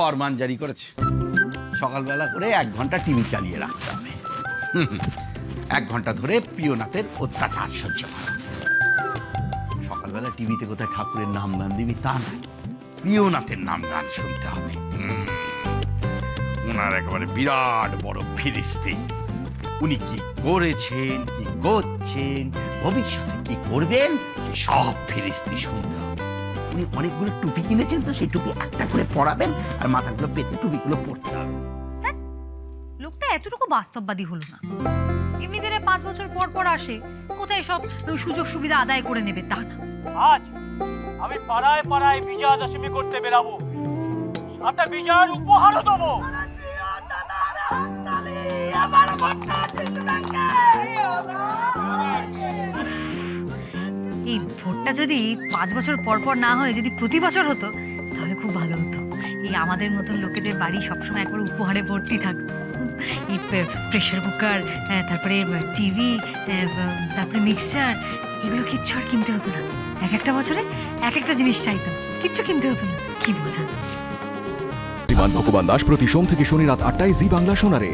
ফরমান জারি করেছে। সকালবেলা করে এক ঘণ্টা টিভি চালিয়ে রাখতে হবে। এক ঘণ্টা ধরে প্রিয়নাথের অত্যাচার সহ্য করা। সকালবেলা টিভিতে কোথায় ঠাকুরের নাম গান দিবি তা নয়, প্রিয়নাথের নাম গান শুনতে হবে। ওনার একেবারে বিরাট বড় ফিরিস্তি। উনি কি করেছেন, কি করছেন, ভবিষ্যতে কি করবেন সব ফিরিস্তি শুনতে হবে। উনি অনেকগুলো টুপি কিনেছেন তো সেই টুপি একটা করে পরাবেন আর মাথাগুলো পেতে টুপিগুলো পরতে হবে। লোকটা এতটুকু বাস্তববাদী হলো না। এমনি দিনে পাঁচ বছর পর পর আসে কোথায় সব সুযোগ সুবিধা আদায় করে নেবে তা না। আজ আমি পাড়ায় পাড়ায় বিজয়া দশমী করতে বেরাবো। সামনে বিজয়ার উপহারও দেবো। এই ভোটটা যদি পাঁচ বছর পর পর না হয়, যদি প্রতি বছর হতো, তাহলে খুব ভালো হতো। এই আমাদের মতন লোকেদের বাড়ি সবসময় একবার উপহারে ভর্তি থাকতো এই প্রেশার কুকার তারপরে টিভি তারপরে মিক্সচার এগুলো কিচ্ছু আর কিনতে হতো না। এক একটা বছরে এক একটা জিনিস চাইতাম, কিচ্ছু কিনতে হতো না। কি বোঝা বিমান ভগবান দাস প্রতি সোম থেকে শনি রাত আটটায় জি বাংলা শোনারে